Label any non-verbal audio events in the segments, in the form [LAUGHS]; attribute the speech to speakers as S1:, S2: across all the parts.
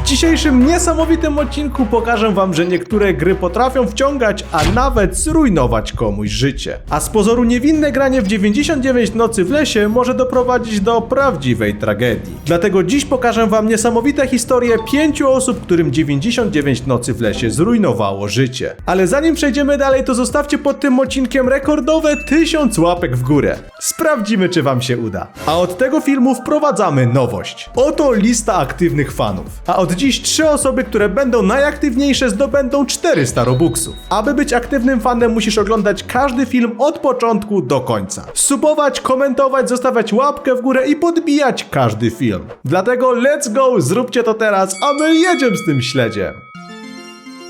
S1: W dzisiejszym niesamowitym odcinku pokażę wam, że niektóre gry potrafią wciągać, a nawet zrujnować komuś życie. A z pozoru niewinne granie w 99 nocy w lesie może doprowadzić do prawdziwej tragedii. Dlatego dziś pokażę wam niesamowite historie pięciu osób, którym 99 nocy w lesie zrujnowało życie. Ale zanim przejdziemy dalej, to zostawcie pod tym odcinkiem rekordowe 1000 łapek w górę. Sprawdzimy, czy wam się uda. A od tego filmu wprowadzamy nowość. Oto lista aktywnych fanów. A od dziś trzy osoby, które będą najaktywniejsze, zdobędą 400 robuxów. Aby być aktywnym fanem, musisz oglądać każdy film od początku do końca. Subować, komentować, zostawiać łapkę w górę i podbijać każdy film. Dlatego let's go, zróbcie to teraz, a my jedziemy z tym śledziem.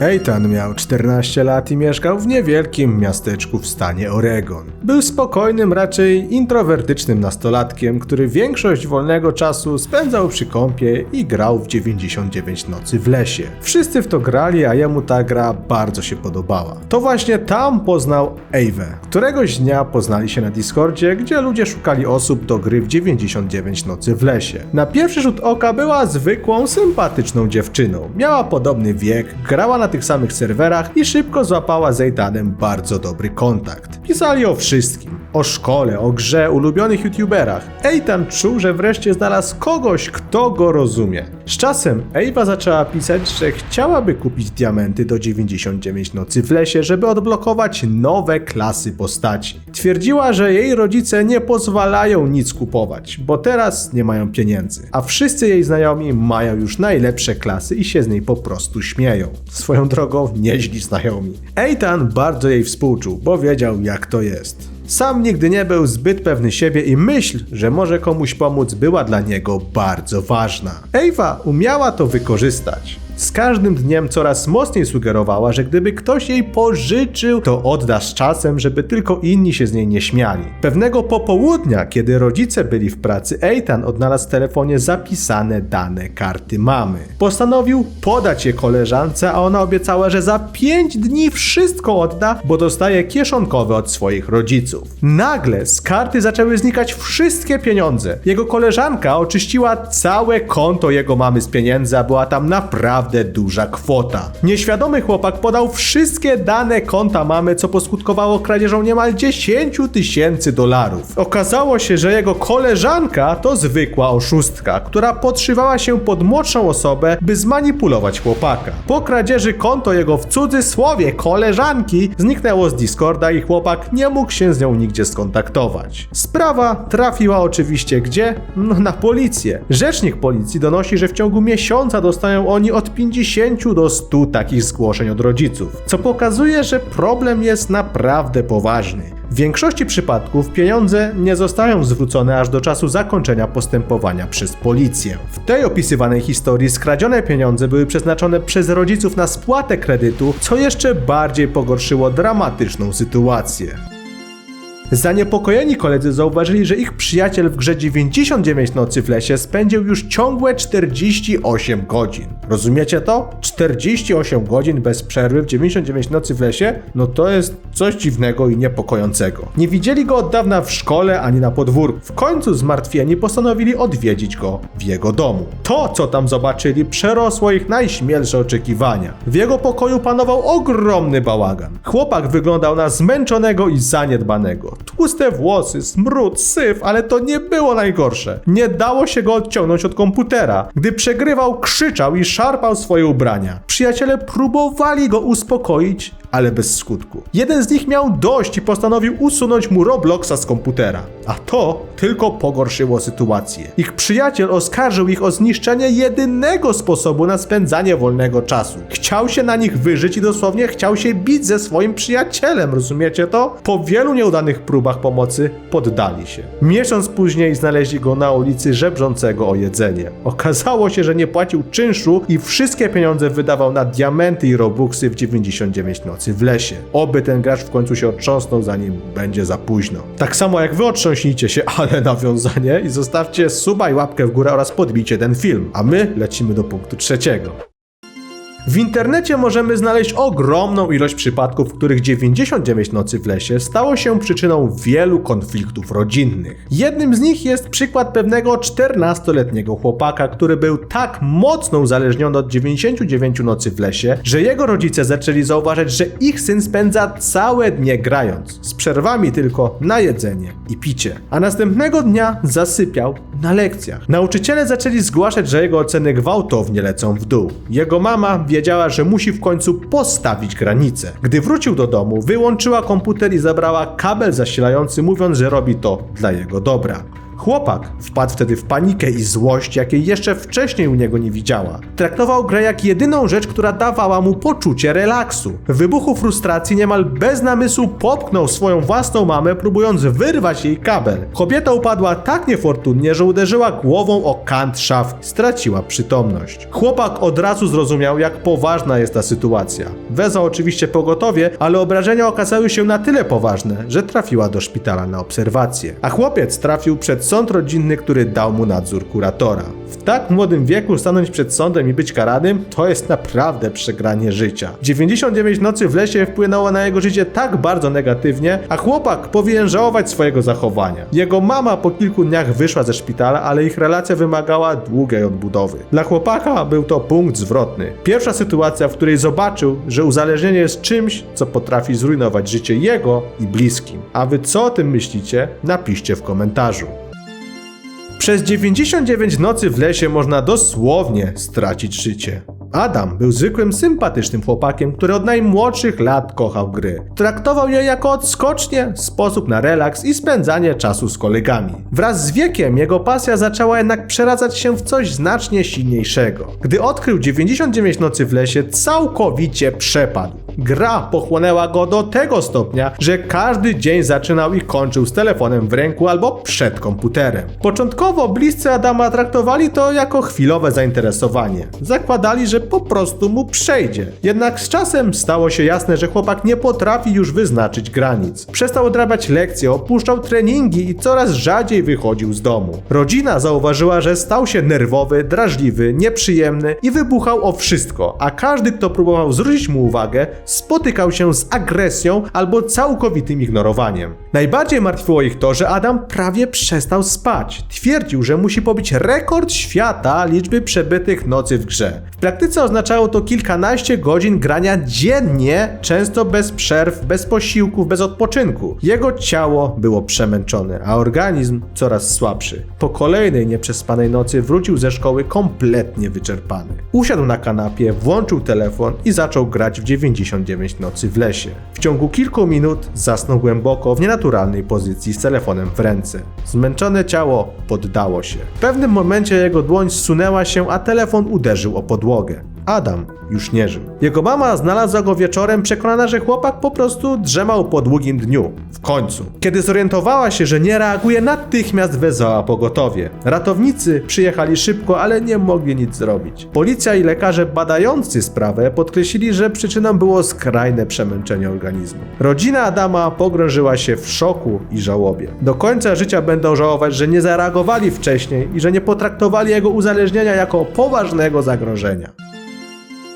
S1: Eitan miał 14 lat i mieszkał w niewielkim miasteczku w stanie Oregon. Był spokojnym, raczej introwertycznym nastolatkiem, który większość wolnego czasu spędzał przy kąpie i grał w 99 nocy w lesie. Wszyscy w to grali, a jemu ta gra bardzo się podobała. To właśnie tam poznał Eivę. Któregoś dnia poznali się na Discordzie, gdzie ludzie szukali osób do gry w 99 nocy w lesie. Na pierwszy rzut oka była zwykłą, sympatyczną dziewczyną. Miała podobny wiek, grała na tych samych serwerach i szybko złapała z Eidanem bardzo dobry kontakt. Pisali o wszystkim. O szkole, o grze, ulubionych youtuberach. Eitan czuł, że wreszcie znalazł kogoś, kto go rozumie. Z czasem Ewa zaczęła pisać, że chciałaby kupić diamenty do 99 nocy w lesie, żeby odblokować nowe klasy postaci. Twierdziła, że jej rodzice nie pozwalają nic kupować, bo teraz nie mają pieniędzy, a wszyscy jej znajomi mają już najlepsze klasy i się z niej po prostu śmieją. Swoją drogą nieźli znajomi. Eitan bardzo jej współczuł, bo wiedział jak to jest. Sam nigdy nie był zbyt pewny siebie i myśl, że może komuś pomóc była dla niego bardzo ważna. Ewa umiała to wykorzystać. Z każdym dniem coraz mocniej sugerowała, że gdyby ktoś jej pożyczył, to odda z czasem, żeby tylko inni się z niej nie śmiali. Pewnego popołudnia, kiedy rodzice byli w pracy, Eitan odnalazł w telefonie zapisane dane karty mamy. Postanowił podać je koleżance, a ona obiecała, że za 5 dni wszystko odda, bo dostaje kieszonkowe od swoich rodziców. Nagle z karty zaczęły znikać wszystkie pieniądze. Jego koleżanka oczyściła całe konto jego mamy z pieniędzy, a była tam naprawdę duża kwota. Nieświadomy chłopak podał wszystkie dane konta mamy, co poskutkowało kradzieżą niemal 10 tysięcy dolarów. Okazało się, że jego koleżanka to zwykła oszustka, która podszywała się pod młodszą osobę, by zmanipulować chłopaka. Po kradzieży konto jego w cudzysłowie koleżanki zniknęło z Discorda i chłopak nie mógł się z nią nigdzie skontaktować. Sprawa trafiła oczywiście gdzie? No na policję. Rzecznik policji donosi, że w ciągu miesiąca dostają oni od 50 do 100 takich zgłoszeń od rodziców, co pokazuje, że problem jest naprawdę poważny. W większości przypadków pieniądze nie zostają zwrócone aż do czasu zakończenia postępowania przez policję. W tej opisywanej historii skradzione pieniądze były przeznaczone przez rodziców na spłatę kredytu, co jeszcze bardziej pogorszyło dramatyczną sytuację. Zaniepokojeni koledzy zauważyli, że ich przyjaciel w grze 99 nocy w lesie spędził już ciągłe 48 godzin. Rozumiecie to? 48 godzin bez przerwy w 99 nocy w lesie? No to jest coś dziwnego i niepokojącego. Nie widzieli go od dawna w szkole ani na podwórku. W końcu zmartwieni postanowili odwiedzić go w jego domu. To, co tam zobaczyli, przerosło ich najśmielsze oczekiwania. W jego pokoju panował ogromny bałagan. Chłopak wyglądał na zmęczonego i zaniedbanego. Tłuste włosy, smród, syf, ale to nie było najgorsze. Nie dało się go odciągnąć od komputera. Gdy przegrywał, krzyczał i szarpał swoje ubrania. Przyjaciele próbowali go uspokoić, ale bez skutku. Jeden z nich miał dość i postanowił usunąć mu Robloxa z komputera. A to tylko pogorszyło sytuację. Ich przyjaciel oskarżył ich o zniszczenie jedynego sposobu na spędzanie wolnego czasu. Chciał się na nich wyżyć i dosłownie chciał się bić ze swoim przyjacielem, rozumiecie to? Po wielu nieudanych próbach pomocy poddali się. Miesiąc później znaleźli go na ulicy żebrzącego o jedzenie. Okazało się, że nie płacił czynszu i wszystkie pieniądze wydawał na diamenty i robuxy w 99 nocy w lesie. Oby ten gracz w końcu się otrząsnął, zanim będzie za późno. Tak samo jak wy otrząśnijcie się, [LAUGHS] ale nawiązanie i zostawcie suba i łapkę w górę oraz podbijcie ten film. A my lecimy do punktu trzeciego. W internecie możemy znaleźć ogromną ilość przypadków, w których 99 nocy w lesie stało się przyczyną wielu konfliktów rodzinnych. Jednym z nich jest przykład pewnego 14-letniego chłopaka, który był tak mocno uzależniony od 99 nocy w lesie, że jego rodzice zaczęli zauważyć, że ich syn spędza całe dnie grając, z przerwami tylko na jedzenie i picie. A następnego dnia zasypiał na lekcjach. Nauczyciele zaczęli zgłaszać, że jego oceny gwałtownie lecą w dół. Jego mama wiedziała, że musi w końcu postawić granicę. Gdy wrócił do domu, wyłączyła komputer i zabrała kabel zasilający, mówiąc, że robi to dla jego dobra. Chłopak wpadł wtedy w panikę i złość, jakiej jeszcze wcześniej u niego nie widziała. Traktował grę jak jedyną rzecz, która dawała mu poczucie relaksu. W wybuchu frustracji niemal bez namysłu popchnął swoją własną mamę, próbując wyrwać jej kabel. Kobieta upadła tak niefortunnie, że uderzyła głową o kant szaf straciła przytomność. Chłopak od razu zrozumiał, jak poważna jest ta sytuacja. Wezwał oczywiście pogotowie, ale obrażenia okazały się na tyle poważne, że trafiła do szpitala na obserwację. A chłopiec trafił przed sąd rodzinny, który dał mu nadzór kuratora. W tak młodym wieku stanąć przed sądem i być karanym to jest naprawdę przegranie życia. 99 nocy w lesie wpłynęło na jego życie tak bardzo negatywnie, a chłopak powinien żałować swojego zachowania. Jego mama po kilku dniach wyszła ze szpitala, ale ich relacja wymagała długiej odbudowy. Dla chłopaka był to punkt zwrotny. Pierwsza sytuacja, w której zobaczył, że uzależnienie jest czymś, co potrafi zrujnować życie jego i bliskim. A wy co o tym myślicie? Napiszcie w komentarzu. Przez 99 nocy w lesie można dosłownie stracić życie. Adam był zwykłym, sympatycznym chłopakiem, który od najmłodszych lat kochał gry. Traktował je jako odskocznie, sposób na relaks i spędzanie czasu z kolegami. Wraz z wiekiem jego pasja zaczęła jednak przeradzać się w coś znacznie silniejszego. Gdy odkrył 99 nocy w lesie, całkowicie przepadł. Gra pochłonęła go do tego stopnia, że każdy dzień zaczynał i kończył z telefonem w ręku albo przed komputerem. Początkowo bliscy Adama traktowali to jako chwilowe zainteresowanie. Zakładali, że po prostu mu przejdzie. Jednak z czasem stało się jasne, że chłopak nie potrafi już wyznaczyć granic. Przestał odrabiać lekcje, opuszczał treningi i coraz rzadziej wychodził z domu. Rodzina zauważyła, że stał się nerwowy, drażliwy, nieprzyjemny i wybuchał o wszystko, a każdy, kto próbował zwrócić mu uwagę, spotykał się z agresją albo całkowitym ignorowaniem. Najbardziej martwiło ich to, że Adam prawie przestał spać. Twierdził, że musi pobić rekord świata liczby przebytych nocy w grze. W praktyce oznaczało to kilkanaście godzin grania dziennie, często bez przerw, bez posiłków, bez odpoczynku. Jego ciało było przemęczone, a organizm coraz słabszy. Po kolejnej nieprzespanej nocy wrócił ze szkoły kompletnie wyczerpany. Usiadł na kanapie, włączył telefon i zaczął grać w 99 nocy w lesie. W ciągu kilku minut zasnął głęboko w nienaturalnej pozycji z telefonem w ręce. Zmęczone ciało poddało się. W pewnym momencie jego dłoń zsunęła się, a telefon uderzył o podłogę. Adam już nie żył. Jego mama znalazła go wieczorem, przekonana, że chłopak po prostu drzemał po długim dniu. W końcu. Kiedy zorientowała się, że nie reaguje, natychmiast wezwała pogotowie. Ratownicy przyjechali szybko, ale nie mogli nic zrobić. Policja i lekarze badający sprawę podkreślili, że przyczyną było skrajne przemęczenie organizmu. Rodzina Adama pogrążyła się w szoku i żałobie. Do końca życia będą żałować, że nie zareagowali wcześniej i że nie potraktowali jego uzależnienia jako poważnego zagrożenia.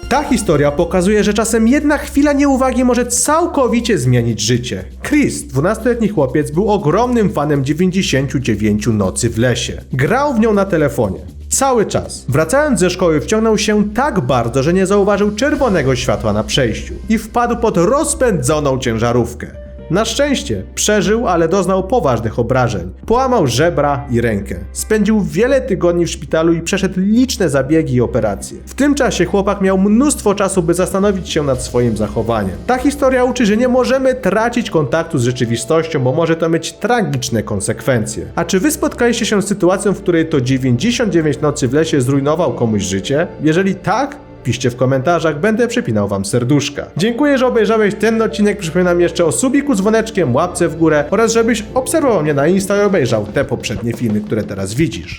S1: Ta historia pokazuje, że czasem jedna chwila nieuwagi może całkowicie zmienić życie. Chris, 12-letni chłopiec, był ogromnym fanem 99 nocy w lesie. Grał w nią na telefonie. Cały czas. Wracając ze szkoły wciągnął się tak bardzo, że nie zauważył czerwonego światła na przejściu i wpadł pod rozpędzoną ciężarówkę. Na szczęście przeżył, ale doznał poważnych obrażeń. Połamał żebra i rękę. Spędził wiele tygodni w szpitalu i przeszedł liczne zabiegi i operacje. W tym czasie chłopak miał mnóstwo czasu, by zastanowić się nad swoim zachowaniem. Ta historia uczy, że nie możemy tracić kontaktu z rzeczywistością, bo może to mieć tragiczne konsekwencje. A czy wy spotkaliście się z sytuacją, w której to 99 nocy w lesie zrujnował komuś życie? Jeżeli tak, Piszcie w komentarzach, będę przypinał wam serduszka. Dziękuję, że obejrzałeś ten odcinek. Przypominam jeszcze o subiku dzwoneczkiem, łapce w górę oraz żebyś obserwował mnie na Insta i obejrzał te poprzednie filmy, które teraz widzisz.